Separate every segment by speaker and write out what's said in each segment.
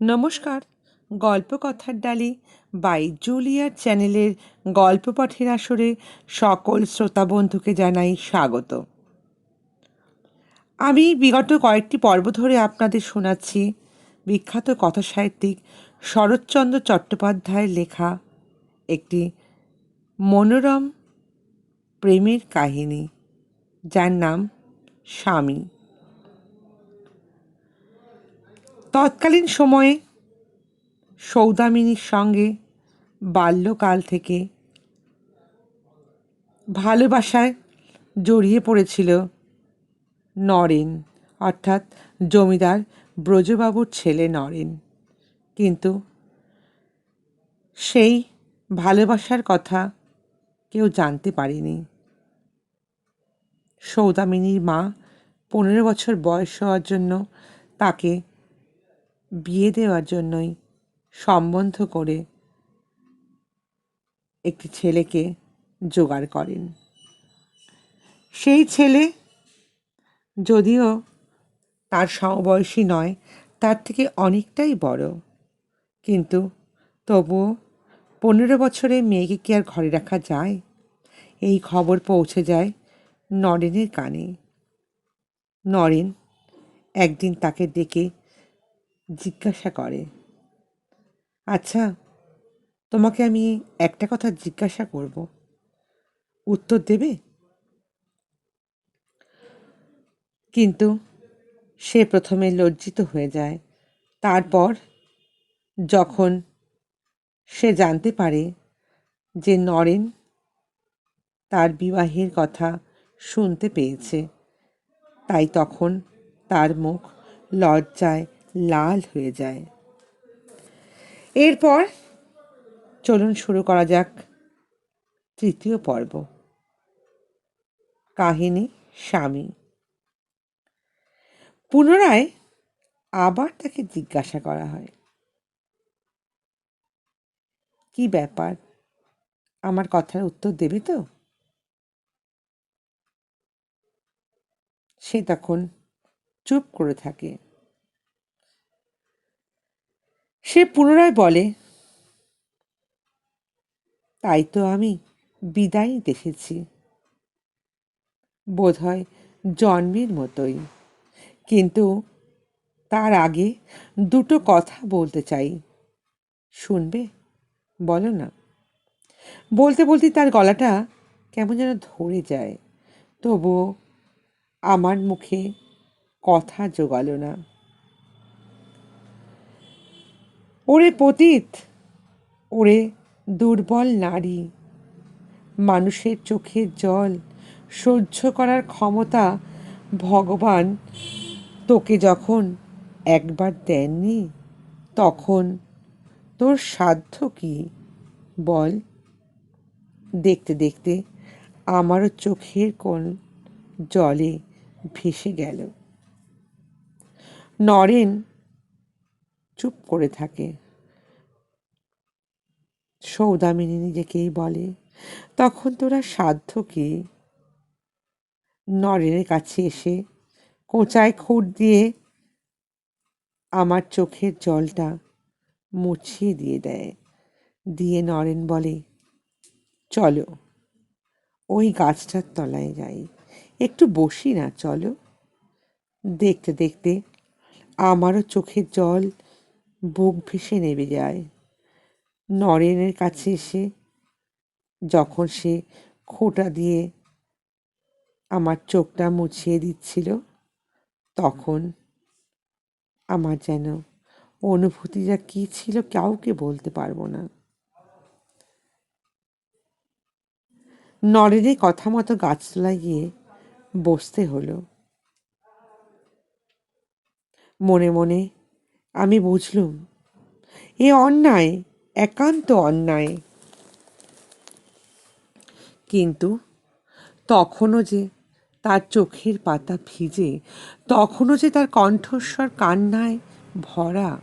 Speaker 1: নমস্কার গল্প কথার ডালি বাই জুলিয়ার চ্যানেলের গল্প পাঠের আসরে সকল শ্রোতা বন্ধুকে জানাই স্বাগত। আমি বিগত কয়েকটি পর্ব ধরে আপনাদের শোনাচ্ছি বিখ্যাত কথা সাহিত্যিক শরৎচন্দ্র চট্টোপাধ্যায়ের লেখা একটি মনোরম প্রেমের কাহিনী, যার নাম স্বামী। তৎকালীন সময়ে সৌদামিনীর সঙ্গে বাল্যকাল থেকে ভালোবাসায় জড়িয়ে পড়েছিল নরেন, অর্থাৎ জমিদার ব্রজবাবুর ছেলে নরেন। কিন্তু সেই ভালোবাসার কথা কেউ জানতে পারেনি। সৌদামিনীর মা পনেরো বছর বয়স হওয়ার জন্য তাকে বিয়ে দেওয়ার জন্যই সম্বন্ধ করে একটি ছেলেকে জোগাড় করেন। সেই ছেলে যদিও তার সমবয়সী নয়, তার থেকে অনেকটাই বড়। কিন্তু তবুও পনেরো বছরের মেয়েকে কি আর ঘরে রাখা যায়? এই খবর পৌঁছে যায় নরেনের কানে। নরেন একদিন তাকে ডেকে জিজ্ঞাসা করে আচ্ছা তোমাকে আমি একটা কথা জিজ্ঞাসা করব। উত্তর দেবে? কিন্তু সে প্রথমে লজ্জিত হয়ে যায়। তারপর যখন সে জানতে পারে যে নরেন তার বিবাহের কথা শুনতে পেয়েছে, তাই তখন তার মুখ লজ্জায় লাল হয়ে যায়। এরপর চলুন শুরু করা যাক তৃতীয় পর্ব। কাহিনী, স্বামী। পুনরায় আবার তাকে জিজ্ঞাসা করা হয়। কি ব্যাপার? আমার কথার উত্তর দেবে তো? সে তখন চুপ করে থাকে। সে পুনরায় বলে, তাই তো আমি বিদায় দেখেছি। বোধহয় জন্মের মতোই। কিন্তু তার আগে দুটো কথা বলতে চাই। শুনবে? বলো না। বলতে বলতে তার গলাটা কেমন যেন ধরে যায়। তবুও আমার মুখে কথা জোগালো না। ওরে পতিত, ওরে দুর্বল নারী, মানুষের চোখের জল সহ্য করার ক্ষমতা ভগবান তোকে যখন একবার দেননি, তখন তোর সাধ্য কি? বল। দেখতে দেখতে আমারও চোখের কোন জলে ভেসে গেল। নরেন চুপ করে থাকে। সৌদামিনী নিজেকেই বলে, তখন তোরা সাধ্য কি? নরেনের কাছে এসে কোঁচায় খুঁট দিয়ে আমার চোখের জলটা মুছিয়ে দিয়ে দেয়। দিয়ে নরেন বলে, চলো, ওই গাছটার তলায় যাই। একটু বসি না, চলো। দেখতে দেখতে আমারও চোখের জল বুক ভেসে নেমে যায়। নরেনের কাছে এসে যখন সে খোঁটা দিয়ে আমার চোখটা মুছিয়ে দিচ্ছিল, তখন আমার যেন অনুভূতিটা কী ছিল কাউকে বলতে পারব না। নরেনের কথা মতো গাছতলায় গিয়ে বসতে হলো। মনে মনে আমি বুঝলুম। এ অন্যায়, একান্ত অন্যায়। কিন্তু তখনও যে তার চোখের পাতা ভিজে, তখনও যে তার কণ্ঠস্বর কান্নায় ভরা,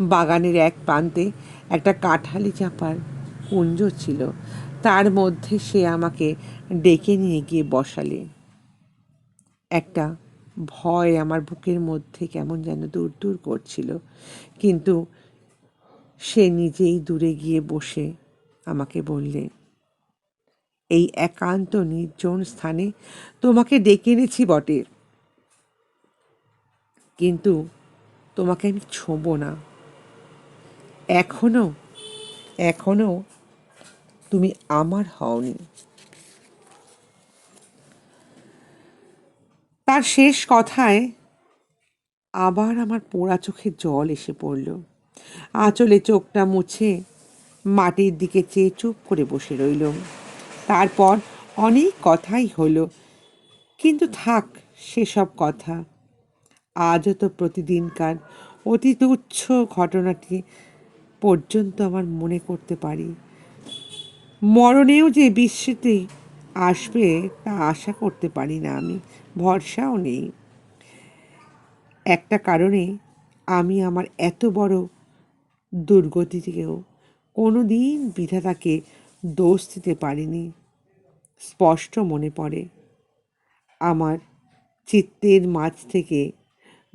Speaker 1: বাগানের এক প্রান্তে একটা কাঁঠালি চাপার কুঞ্জ ছিল, তার মধ্যে সে আমাকে ডেকে নিয়ে গিয়ে বসালে। একটা ভয় আমার বুকের মধ্যে কেমন যেন দূর দূর করছিল। কিন্তু সে নিজেই দূরে গিয়ে বসে আমাকে বললে, এই একান্ত নির্জন স্থানে তোমাকে ডেকে এনেছি বটে। কিন্তু তোমাকে আমি ছোঁব না। এখনও এখনও তুমি আমার হওনি। তার শেষ কথায় আবার আমার পোড়া চোখে জল এসে পড়ল। আঁচলে চোখটা মুছে মাটির দিকে চেয়ে চুপ করে বসে রইল। তারপর অনেক কথাই হলো, কিন্তু থাক সেসব কথা। আজও তো প্রতিদিনকার অতি তুচ্ছ ঘটনাটি পর্যন্ত আমার মনে করতে পারি। মরণেও যে বিস্মৃতি আসবে তা আশা করতে পারি না আমি। ভরসাও নেই। একটা কারণে আমি আমার এত বড় দুর্গতি থেকেও কোনো দিন বিধাতাকে দোষ দিতে পারিনি, স্পষ্ট মনে পড়ে। আমার চিত্তের মাঝ থেকে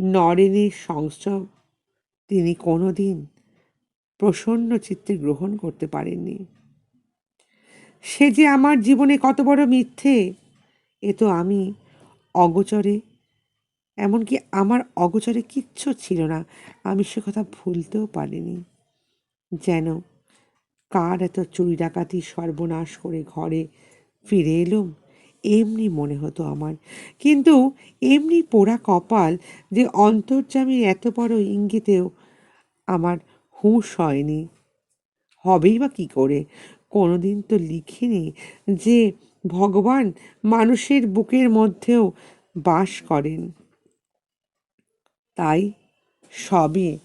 Speaker 1: নরেনের সংস্রব তিনি কোনো দিন প্রসন্ন চিত্তে গ্রহণ করতে পারেননি। সে যে আমার জীবনে কত বড় মিথ্যে, এ তো আমি অগোচরে, এমনকি আমার অগোচরে কিচ্ছু ছিল না। আমি সে কথা ভুলতেও পারিনি। যেন কার এত চুরি ডাকাতি সর্বনাশ করে ঘরে ফিরে এলুম, এমনি মনে হতো আমার। কিন্তু এমনি পোড়া কপাল যে অন্তর্জামীর এত বড় ইঙ্গিতেও আমার হুঁশ হয়নি। হবেই বা কী করে? কোনোদিন তো লিখিনি যে ভগবান মানুষের বুকের মধ্যেও বাস করেন। তাই সবই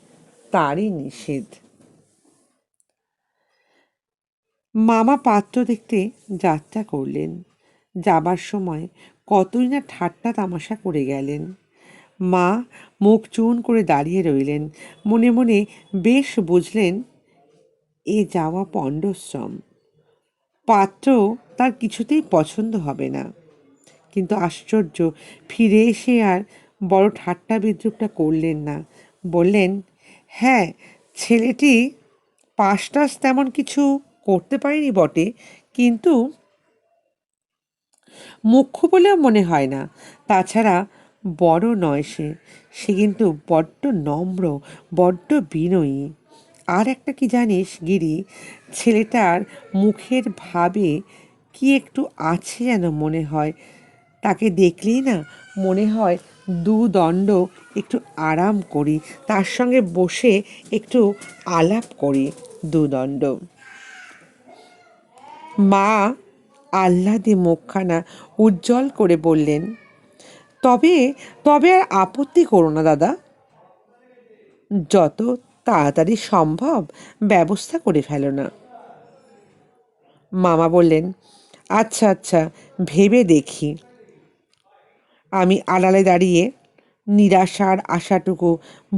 Speaker 1: তারই নিষেধ। মামা পাত্র দেখতে যাত্রা করলেন। যাবার সময় কতই না ঠাট্টা তামাশা করে গেলেন। মা মুখ চুন করে দাঁড়িয়ে রইলেন। মনে মনে বেশ বুঝলেন, এ যাওয়া পণ্ডশ্রম। পাত্র তার কিছুতেই পছন্দ হবে না। কিন্তু আশ্চর্য, ফিরে এসে আর বড় ঠাট্টা বিদ্রুপটা করলেন না। বললেন হ্যাঁ ছেলেটি পাশ টাস তেমন কিছু করতে পারেনি বটে, কিন্তু মুখ্য বলেও মনে হয় না। তাছাড়া বড় নয় সে সে কিন্তু বড্ড নম্র, বড্ড বিনয়ী। আর একটা কি জানিস গিরি, ছেলেটার মুখের ভাবে কি একটু আছে যেন মনে হয়। তাকে দেখলেই না মনে হয় দু দণ্ড একটু আরাম করি, তার সঙ্গে বসে একটু আলাপ করি দুদণ্ড মা আহ্লাদে মুখখানা উজ্জ্বল করে বললেন, তবে তবে আর আপত্তি করো না দাদা। যত তাড়াতাড়ি সম্ভব ব্যবস্থা করে ফেলো না। মামা বললেন আচ্ছা আচ্ছা ভেবে দেখি। আমি আড়ালে দাঁড়িয়ে নিরাশার আশাটুকু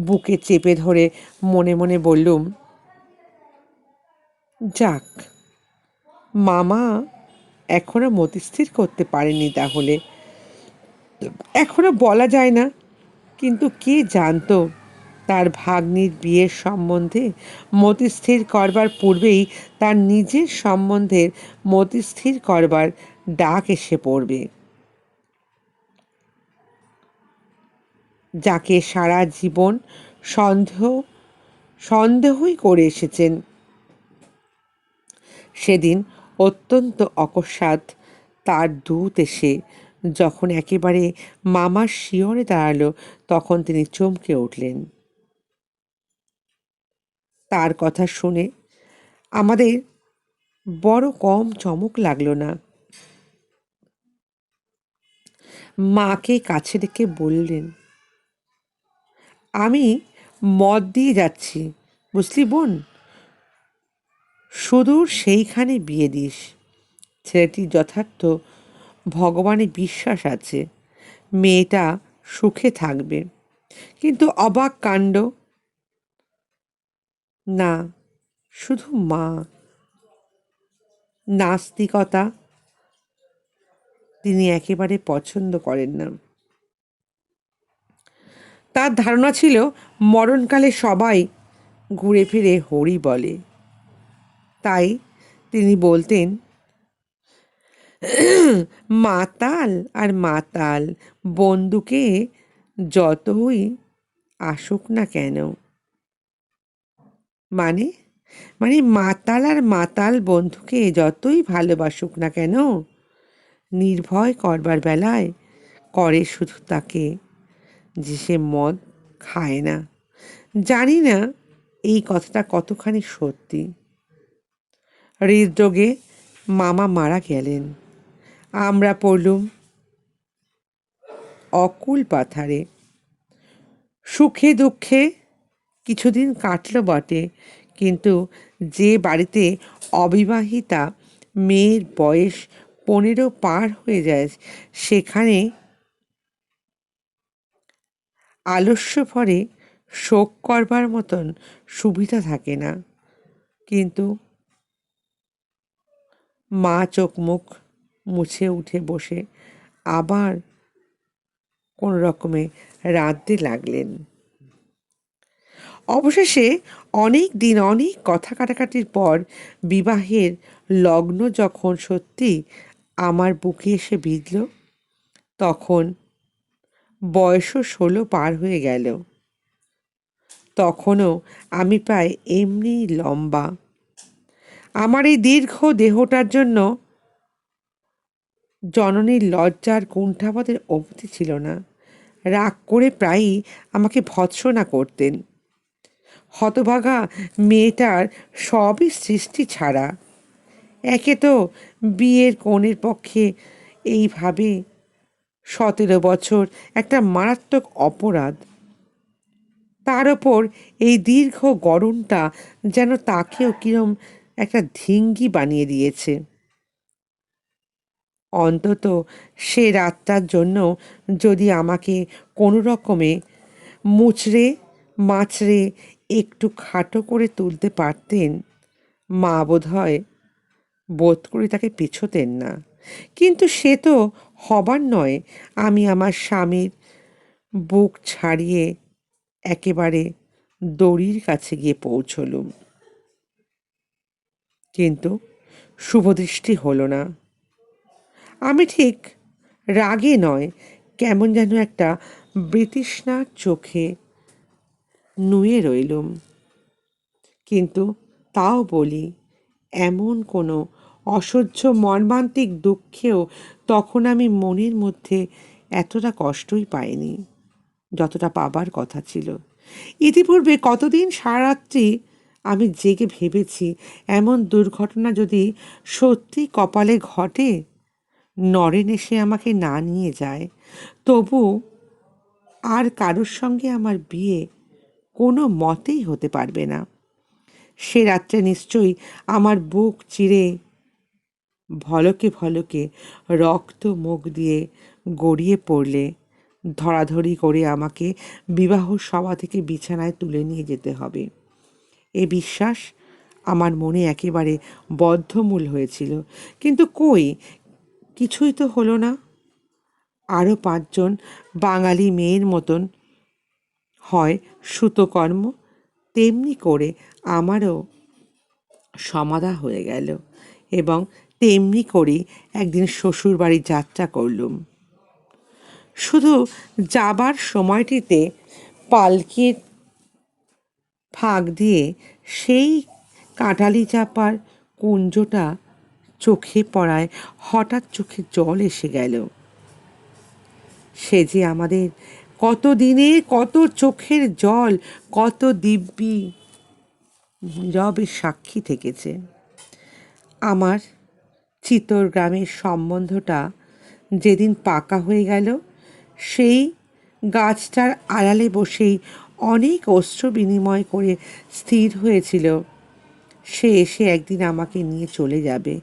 Speaker 1: বুকে চেপে ধরে মনে মনে বললুম, যাক, মামা এখনও মতিস্থির করতে পারেনি তাহলে। এখনও বলা যায় না, কিন্তু কে জানতো তার ভাগ্নির বিয়ের সম্বন্ধে মতিস্থির করবার পূর্বেই তার নিজের সম্বন্ধের মতিস্থির করবার ডাক এসে পড়বে। যাকে সারা জীবন সন্দেহ, সন্দেহই করে এসেছেন। সেদিন অত্যন্ত অকস্মাৎ তার দূত এসে যখন একেবারে মামার শিয়রে দাঁড়াল, তখন তিনি চমকে উঠলেন। তার কথা শুনে আমাদের বড় কম চমক লাগল না। মাকে কাছে রেখে বললেন, আমি মদ দিয়ে যাচ্ছি, বুঝলি বোন? সুদূর সেইখানে বিয়ে দিস। ছেলেটির যথার্থ ভগবানে বিশ্বাস আছে, মেয়েটা সুখে থাকবে। কিন্তু অবাক কাণ্ড না, শুধু মা। নাস্তিকতা তিনি একেবারে পছন্দ করেন না। তার ধারণা ছিল, মরণকালে সবাই ঘুরে ফিরে হরি বলে। তাই তিনি বলতেন, মাতাল আর মাতাল বন্দুকে যতই আসুক না কেন মানে? মানে মাতাল আর মাতাল বন্ধুকে যতই ভালোবাসুক না কেন, নির্ভয় করবার বেলায় করে শুধু তাকে, যে সে মদ খায় না। জানি না এই কথাটা কতখানি সত্যি। হৃদরোগে মামা মারা গেলেন। আমরা পড়লুম অকুল পাথারে। সুখে দুঃখে কিছুদিন কাটল বটে। কিন্তু যে বাড়িতে অবিবাহিতা মেয়ের বয়স পনেরো পার হয়ে যায়, সেখানে আলস্য ভরে শোক করবার মতন সুবিধা থাকে না। কিন্তু মা চোখ মুখ মুছে উঠে বসে আবার কোনো রকমে রাঁধতে লাগলেন। অবশেষে অনেক দিন, অনেক কথা কাটাকাটির পর বিবাহের লগ্ন যখন সত্যি আমার বুকে এসে বিঁধল, তখন বয়সও ষোলো পার হয়ে গেল। তখনও আমি প্রায় এমনি লম্বা। আমার এই দীর্ঘ দেহটার জন্য জননীর লজ্জার কুণ্ঠাবাদের অবধি ছিল না। রাগ করে প্রায়ই আমাকে ভৎসনা করতেন। হতভাগা মেয়েটার সবই সৃষ্টি ছাড়া। একে তো বিয়ের কনের পক্ষে এইভাবে সতেরো বছর একটা মারাত্মক অপরাধ। তার ওপর এই দীর্ঘ গরমটা যেন তাকেও কিরম একটা ধিঙ্গি বানিয়ে দিয়েছে। অন্তত সে রাতটার জন্য যদি আমাকে কোনো রকমে মুচড়ে মাছড়ে একটু খাটো করে তুলতে পারতেন, মা বোধ হয় বোধ করে তাকে পিছোতেন না। কিন্তু সে তো হবার নয়, আমি আমার স্বামীর বুক ছাড়িয়ে একেবারে দড়ির কাছে গিয়ে পৌঁছলুম। কিন্তু শুভদৃষ্টি হলো না। আমি ঠিক রাগে নয়, কেমন যেন একটা বৃতৃষ্ণার চোখে নুয়ে রইলুম। কিন্তু তাও বলি, এমন কোনো অসহ্য মর্মান্তিক দুঃখেও তখন আমি মনের মধ্যে এতটা কষ্টই পাইনি, যতটা পাবার কথা ছিল। ইতিপূর্বে কতদিন সারাত্রি আমি জেগে ভেবেছি, এমন দুর্ঘটনা যদি সত্যি কপালে ঘটে, নরেন এসে আমাকে না নিয়ে যায়, তবু আর কারোর সঙ্গে আমার বিয়ে কোনো মতেই হতে পারবে না। সে রাত্রে নিশ্চয়ই আমার বুক চিরে ভলকে ভলকে রক্ত মুখ দিয়ে গড়িয়ে পড়লে, ধরাধরি করে আমাকে বিবাহ সভা থেকে বিছানায় তুলে নিয়ে যেতে হবে। এ বিশ্বাস আমার মনে একেবারে বদ্ধমূল হয়েছিল। কিন্তু কই? কিছুই তো হলো না। আরও পাঁচজন বাঙালি মেয়ের মতন হয় সুতোকর্ম, তেমনি করে আমারও সমাধা হয়ে গেল এবং তেমনি করেই একদিন শ্বশুর বাড়ি যাত্রা করলুম। শুধু যাবার সময়টিতে পালকির ফাঁক দিয়ে সেই কাঁটালি চাপার কুঞ্জটা চোখে পড়ায় হঠাৎ চোখে জল এসে গেল। সে যে আমাদের কত দিনে কত চোখের জল, কত দিব্যি নীরবে সাক্ষী থেকেছে। আমার চিতর গ্রামের সম্বন্ধটা যেদিন পাকা হয়ে গেল, সেই গাছটার আড়ালে বসেই অনেক অস্ত্র বিনিময় করে স্থির হয়েছিল। সে এসে একদিন আমাকে নিয়ে চলে যাবে।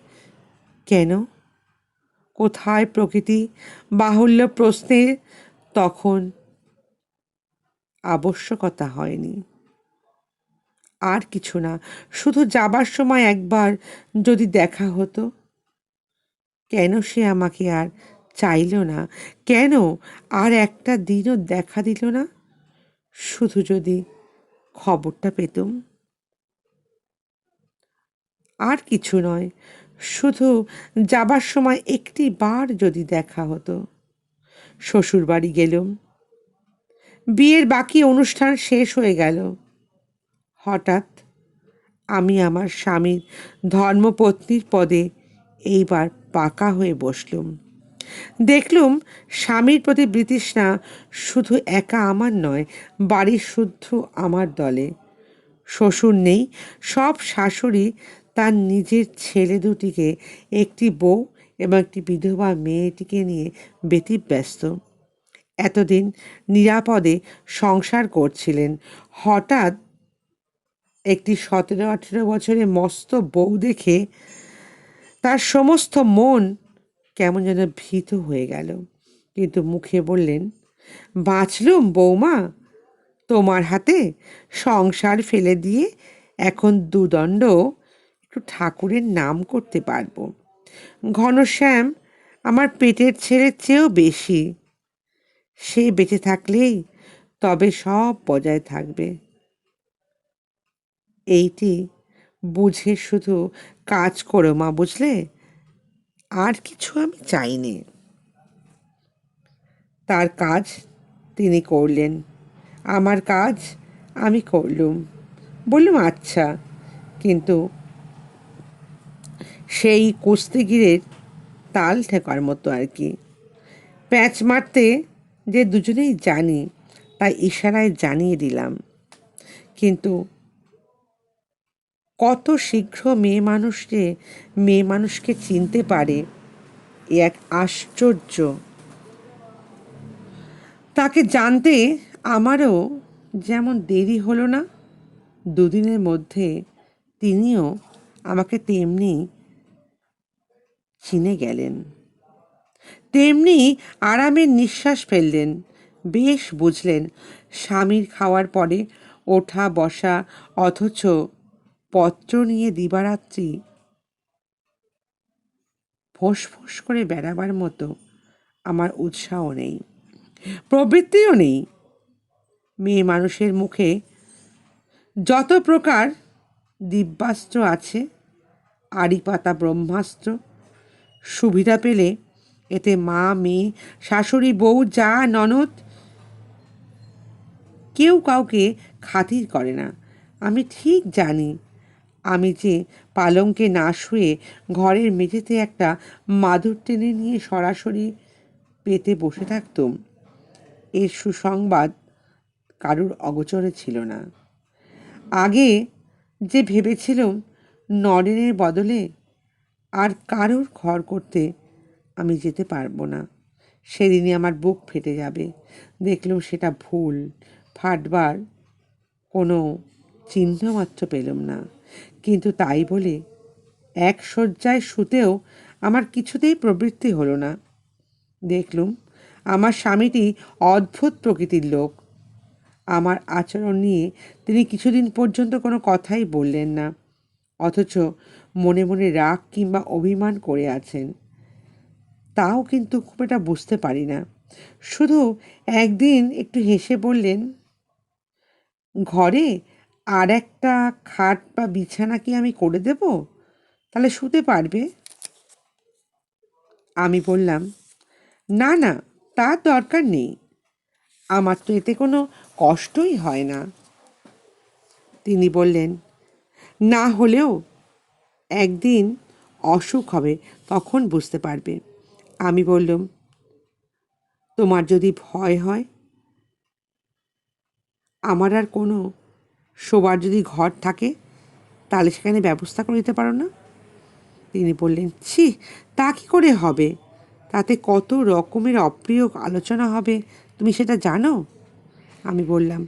Speaker 1: কেন? কোথায় প্রকৃতি বাহুল্য প্রশ্নের? তখন আবশ্যকতা হয়নি। আর কিছু না, শুধু যাবার সময় একবার যদি দেখা হতো। কেন সে আমাকে আর চাইল না? কেন আর একটা দিনও দেখা দিল না? শুধু যদি খবরটা পেতুম। আর কিছু নয়, শুধু যাবার সময় একটি বার যদি দেখা হতো। শ্বশুর বাড়ি গেলুম বিয়ের বাকি অনুষ্ঠান শেষ হয়ে গেল। হঠাৎ আমি আমার স্বামীর ধর্মপত্নীর পদে এইবার পাকা হয়ে বসলুম। দেখলুম স্বামীর প্রতি বৃতৃষ্ণা শুধু একা আমার নয় বাড়ির শুদ্ধ আমার দলে। শ্বশুর নেই, সব শাশুড়ি তার নিজের ছেলে দুটিকে, একটি বউ এবং একটি বিধবা মেয়েটিকে নিয়ে ব্যতিব্যস্ত। এতদিন নিরাপদে সংসার করছিলেন। হঠাৎ একটি সতেরো, আঠেরো বছরের মস্ত বউ দেখে তার সমস্ত মন কেমন যেন ভীত হয়ে গেল। কিন্তু মুখে বললেন, বাঁচলুম বৌমা তোমার হাতে সংসার ফেলে দিয়ে এখন দুদণ্ড একটু ঠাকুরের নাম করতে পারব। ঘনশ্যাম আমার পেটের ছেলের চেয়েও বেশি। সে বেঁচে থাকলেই তবে সব বজায় থাকবে। এইটি বুঝে শুধু কাজ করো মা, বুঝলে? আর কিছু আমি চাইনি। তার কাজ তিনি করলেন। আমার কাজ আমি করলুম। বললুম আচ্ছা। কিন্তু সেই কুস্তিগিরের তাল ঠেকার মতো আর কি। প্যাঁচ মারতে যে দুজনেই জানি, তাই ইশারায় জানিয়ে দিলাম। কিন্তু কত শীঘ্র মেয়ে মানুষকে মেয়ে মানুষকে চিনতে পারে, এ এক আশ্চর্য। তাকে জানতে আমারও যেমন দেরি হলো না, দুদিনের মধ্যে তিনিও আমাকে তেমনি চিনে গেলেন। তেমনি আরামের নিঃশ্বাস ফেললেন। বেশ বুঝলেন, স্বামীর খাওয়ার পরে ওঠা, বসা, অথচ পত্র নিয়ে দিবারাত্রি ফোঁস করে বেড়াবার মতো আমার উৎসাহ নেই, প্রবৃত্তিও নেই। মেয়ে মানুষের মুখে যত প্রকার দিব্যাস্ত্র আছে আড়ি পাতা ব্রহ্মাস্ত্র, সুবিধা পেলে এতে মা, মেয়ে, শাশুড়ি, বউ, যা, ননদ, কেউ কাউকে খাতির করে না। আমি ঠিক জানি, আমি যে পালঙ্কে না শুয়ে ঘরের মেঝেতে একটা মাদুর টেনে নিয়ে সরাসরি পেতে বসে থাকতুম, এর সুসংবাদ কারুর অগোচরে ছিল না। আগে যে ভেবেছিলাম নরেনের বদলে আর কারোর ঘর করতে আমি যেতে পারব না। সেদিনই আমার বুক ফেটে যাবে। দেখলেও সেটা ভুল। ফাটবার কোনো চিহ্ন মাত্র পেলাম না। কিন্তু তাই বলে এক শয্যায় শুতেও আমার কিছুতেই প্রবৃত্তি হলো না। দেখলুম আমার স্বামীটি অদ্ভুত প্রকৃতির লোক। আমার আচরণ নিয়ে তিনি কিছুদিন পর্যন্ত কোনো কথাই বললেন না। অথচ মনে মনে রাগ কিংবা অভিমান করে আছেন। তাও কিন্তু খুব এটা বুঝতে পারি না। শুধু একদিন একটু হেসে বললেন, ঘরে আর একটা খাট বা বিছানা কি আমি করে দেব? তাহলে শুতে পারবে? আমি বললাম, না না তার দরকার নেই। আমার তো এতে কোনো কষ্টই হয় না। তিনি বললেন, না হলেও একদিন অসুখ হবে, তখন বুঝতে পারবে। আমি বললাম, তোমার যদি ভয় হয়, আমার আর কোনো শোবার যদি ঘর থাকে, তাহলে সেখানে ব্যবস্থা করে দিতে পারো না? তিনি বললেন, ছি, তা কী করে হবে? তাতে কত রকমের অপ্রিয় আলোচনা হবে, তুমি সেটা জানো? আমি বললাম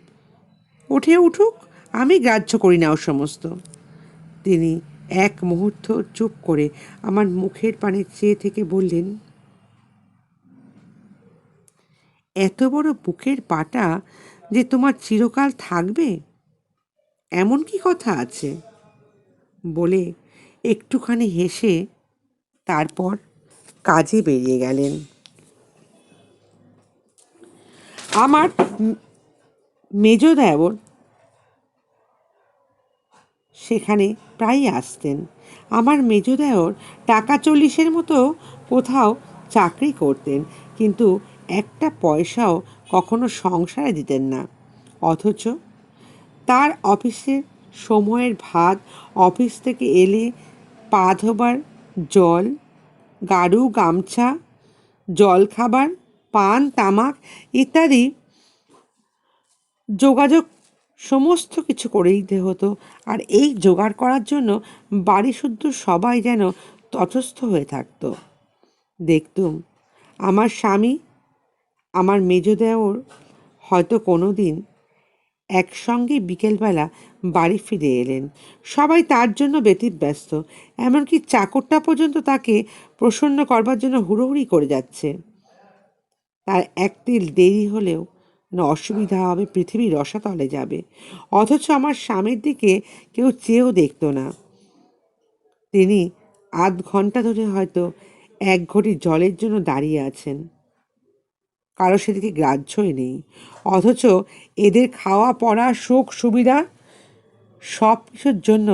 Speaker 1: উঠে উঠুক, আমি গ্রাহ্য করি না ও সমস্ত। তিনি এক মুহূর্ত চুপ করে আমার মুখের পানে চেয়ে থেকে বললেন এত বড় বুকের পাটা যে তোমার চিরকাল থাকবে? এমন কি কথা আছে? বলে একটুখানি হেসে তারপর কাজে বেরিয়ে গেলেন। আমার মেজ দেবর সেখানে প্রায়ই আসতেন। আমার মেজ দেওর টাকা চল্লিশের মতো কোথাও চাকরি করতেন। কিন্তু একটা পয়সাও কখনো সংসারে দিতেন না। অথচ তার অফিসের সময়ের ভাত, অফিস থেকে এলে পা ধোবার জল গাড়ু গামছা জল খাবার পান, তামাক ইত্যাদি যোগাযোগ সমস্ত কিছু করে দিতে হতো। আর এই জোগাড় করার জন্য বাড়ি শুদ্ধ সবাই যেন তটস্থ হয়ে থাকতো। দেখতুম, আমার স্বামী আমার মেজ দেওর হয়তো কোনো দিন একসঙ্গে বিকেলবেলা বাড়ি ফিরে এলেন। সবাই তার জন্য ব্যতীত ব্যস্ত এমনকি চাকরটা পর্যন্ত তাকে প্রসন্ন করবার জন্য হুড়োহুড়ি করে যাচ্ছে। তার একদিন দেরি হলেও না অসুবিধা হবে, পৃথিবী রসাতলে যাবে। অথচ আমার স্বামীর দিকে কেউ চেয়েও দেখতো না। তিনি আধ ঘণ্টা ধরে হয়তো এক ঘটি জলের জন্য দাঁড়িয়ে আছেন। কারও সেদিকে গ্রাহ্যই নেই। অথচ এদের খাওয়া, পড়া, সুখ, সুবিধা সব কিছুর জন্য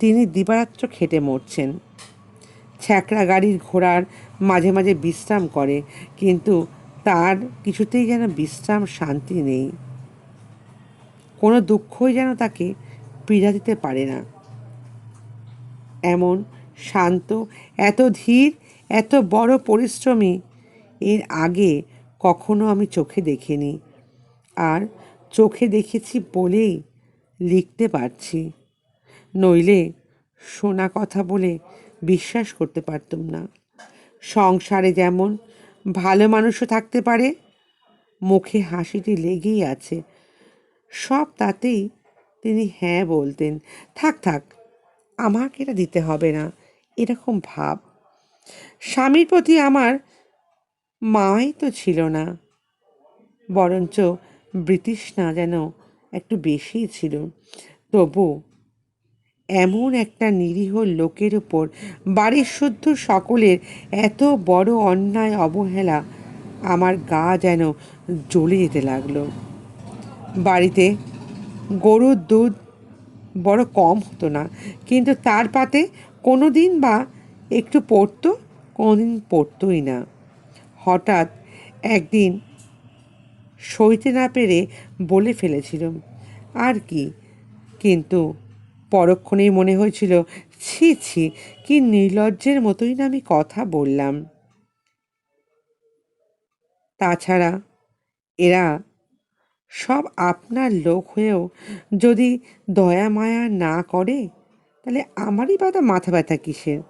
Speaker 1: তিনি দিবারাত্র খেটে মরছেন। ছ্যাঁকড়া গাড়ির ঘোড়ার মাঝে মাঝে বিশ্রাম করে, কিন্তু তার কিছুতেই যেন বিশ্রাম শান্তি নেই। কোনো দুঃখই যেন তাকে পীড়া দিতে পারে না। এমন শান্ত, এত ধীর, এত বড় পরিশ্রমী এর আগে কখনো আমি চোখে দেখিনি। আর চোখে দেখেছি বলেই লিখতে পারছি। নইলে শোনা কথা বলে বিশ্বাস করতে পারতাম না। সংসারে যেমন ভালো মানুষও থাকতে পারে, মুখে হাসিটি লেগেই আছে। সব তাতেই তিনি হ্যাঁ বলতেন, থাক থাক, আমাকে এটা দিতে হবে না। এরকম ভাব। স্বামীর প্রতি আমার মাই তো ছিল না। বরঞ্চ ব্রিটিশ না যেন একটু বেশিই ছিল। তবু এমন একটা নিরীহ লোকের ওপর বাড়ির শুদ্ধ সকলের এত বড় অন্যায় অবহেলা আমার গা যেন জ্বলে যেতে লাগল। বাড়িতে গরুর দুধ বড় কম হতো না, কিন্তু তার পাতে কোনো দিন বা একটু পড়তো কোনো দিন পড়তোই না। হঠাৎ একদিন সইতে না পেরে বলে ফেলেছিলাম আর কি? কিন্তু পরক্ষণেই মনে হয়েছিল, ছি ছি, কি নির্লজ্জের মতোই না আমি কথা বললাম। তাছাড়া এরা সব আপনার লোক হয়েও যদি দয়া মায়া না করে, তাহলে আমারই বাদা মাথা ব্যথা কিসের?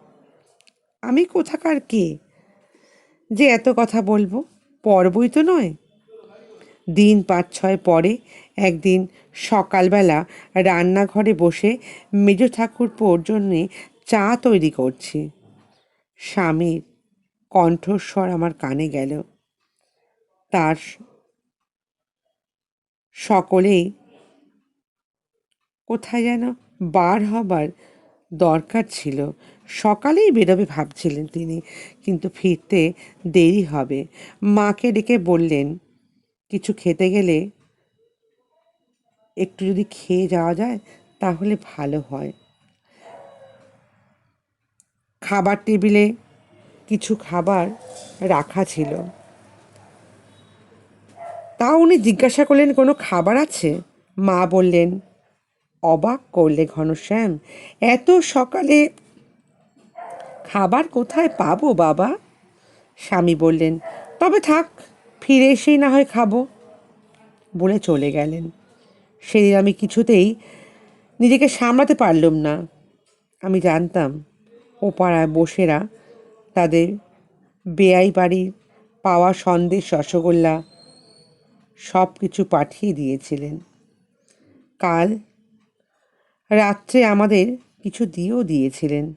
Speaker 1: আমি কোথাকার কে? যে এত কথা বলব পর্বই তো নয়। দিন পাঁচ ছয় পরে একদিন সকালবেলা রান্নাঘরে বসে মেজ ঠাকুরপোর জন্যে চা তৈরি করছি। স্বামীর কণ্ঠস্বর আমার কানে গেল। তার সকলেই কোথায় যেন বার হবার দরকার ছিল। সকালেই বেরোবে ভাবছিলেন তিনি, কিন্তু ফিরতে দেরি হবে। মাকে ডেকে বললেন, কিছু খেতে গেলে একটু যদি খেয়ে যাওয়া যায় তাহলে ভালো হয়। খাবার টেবিলে কিছু খাবার রাখা ছিল। তা উনি জিজ্ঞাসা করলেন, কোনো খাবার আছে? মা বললেন, অবাক করলে ঘনশ্যাম, এত সকালে খাবার কোথায় পাবো, বাবা? স্বামী বললেন, তবে থাক, ফিরে এসেই না হয় খাব। বলে চলে গেলেন। সেদিন আমি কিছুতেই নিজেকে সামলাতে পারলাম না। আমি জানতাম ও পাড়ায় বসেরা তাদের বেয়াই বাড়ির পাওয়া সন্দেশ, রসগোল্লা সব কিছু পাঠিয়ে দিয়েছিলেন। কাল রাত্রে আমাদের কিছু দিয়েও দিয়েছিলেন।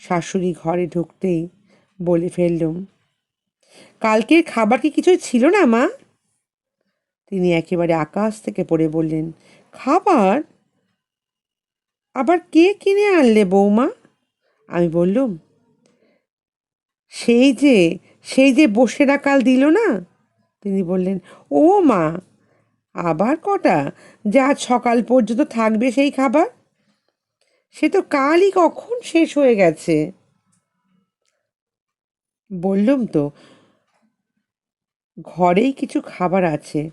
Speaker 1: শাশুড়ি ঘরে ঢুকতেই বলে ফেললুম, কালকের খাবার কি কিছুই ছিল না, মা? তিনি একেবারে আকাশ থেকে পড়ে বললেন, খাবার? আবার কে কিনে আনলে, বৌমা? আমি বললুম, সেই যে সেই যে বসে কাল দিল না? তিনি বললেন, ও মা, আবার কটা? যে সকাল পর্যন্ত থাকবে সেই খাবার? সে তো কালই কখন শেষ হয়ে গেছে। বললুম তো, ঘরেই কিছু খাবার আছে।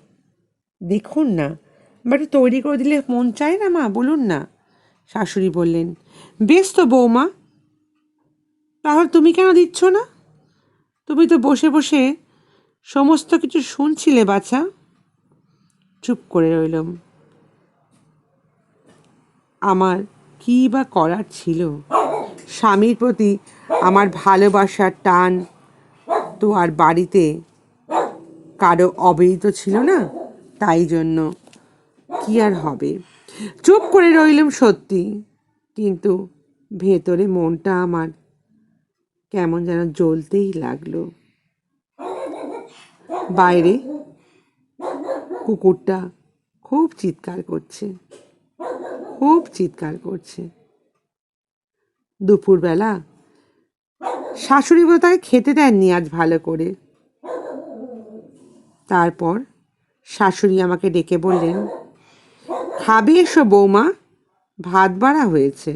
Speaker 1: দেখুন না বা একটু তৈরি করে দিলে মন চায় না মা, বলুন না। শাশুড়ি বললেন, বেশ তো বৌমা, তাহলে তুমি কেন দিচ্ছ না? তুমি তো বসে বসে সমস্ত কিছু শুনছিলে, বাছা। চুপ করে রইলাম। আমার কী বা করার ছিল? স্বামীর প্রতি আমার ভালোবাসার টান তো আর বাড়িতে কারও অবহিত ছিল না? তাই জন্য কি আর হবে? চুপ করে রইলাম সত্যি, কিন্তু ভেতরে মনটা আমার কেমন যেন জ্বলতেই লাগল। বাইরে কুকুরটা খুব চিৎকার করছে। খুব চিৎকার করছে। দুপুরবেলা শাশুড়ি তাকে খেতে দেননি আজ ভালো করে। তারপর শাশুড়ি আমাকে ডেকে বললেন, খাবে এসো বৌমা, ভাত বাড়া হয়েছে।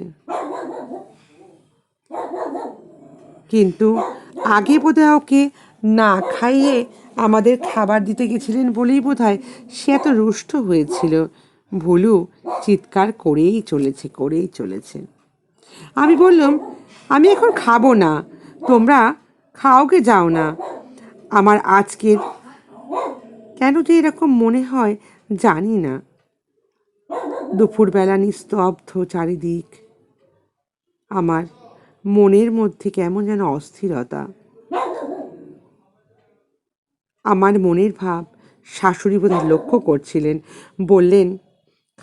Speaker 1: কিন্তু আগে বোধহয় ওকে না খাইয়ে আমাদের খাবার দিতে গেছিলেন বলেই বোধ হয় সে এত রুষ্ট হয়েছিল। ভুলু চিৎকার করেই চলেছে করেই চলেছে। আমি বললাম, আমি এখন খাব না, তোমরা খাওকে যাও না। আমার আজকের কেন যে এরকম মনে হয় জানি না। দুপুরবেলা নিস্তব্ধ চারিদিক, আমার মনের মধ্যে কেমন যেন অস্থিরতা। আমার মনের ভাব শাশুড়ি বোধহয় লক্ষ্য করছিলেন, বললেন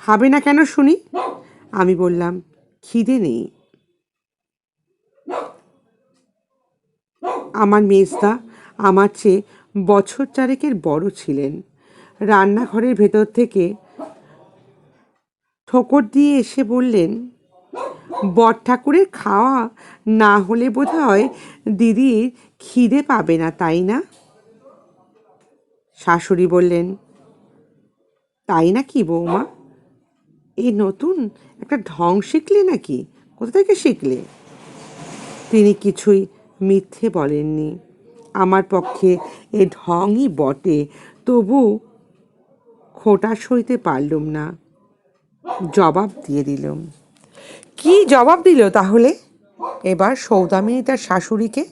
Speaker 1: খাবে না কেন শুনি? আমি বললাম, খিদে নেই। আমার মেজদা আমার চেয়ে বছর চারেকের বড় ছিলেন। রান্নাঘরের ভেতর থেকে ঠোকর দিয়ে এসে বললেন, বর ঠাকুরের খাওয়া না হলে বোধ হয় দিদির খিদে পাবে না, তাই না? শাশুড়ি বললেন, তাই না কি বৌমা? এই নতুন একটা ঢং শিখলে নাকি? কোথা থেকে শিখলে? তিনি কিছুই মিথ্যে বলেননি। আমার পক্ষে এ ঢংই বটে, তবু খোটা সইতে পারলুম না। জবাব দিয়ে দিলাম। কি জবাব দিল তাহলে? এবার সৌদামিনী তার শাশুড়িকে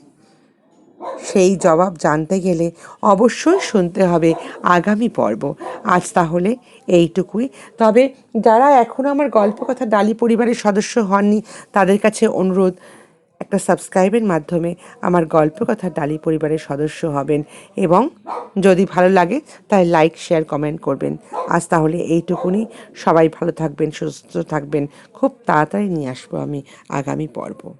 Speaker 1: সেই জবাব জানতে গেলে অবশ্যই শুনতে হবে আগামী পর্ব। আজ তাহলে এইটুকুই। তবে যারা এখনও আমার গল্প কথা ডালি পরিবারের সদস্য হননি, তাদের কাছে অনুরোধ, একটা সাবস্ক্রাইবের মাধ্যমে আমার গল্প কথা ডালি পরিবারের সদস্য হবেন এবং যদি ভালো লাগে, তাই লাইক, শেয়ার, কমেন্ট করবেন। আজ তাহলে এইটুকুনি। সবাই ভালো থাকবেন, সুস্থ থাকবেন। খুব তাড়াতাড়ি নিয়ে আসব আমি আগামী পর্ব।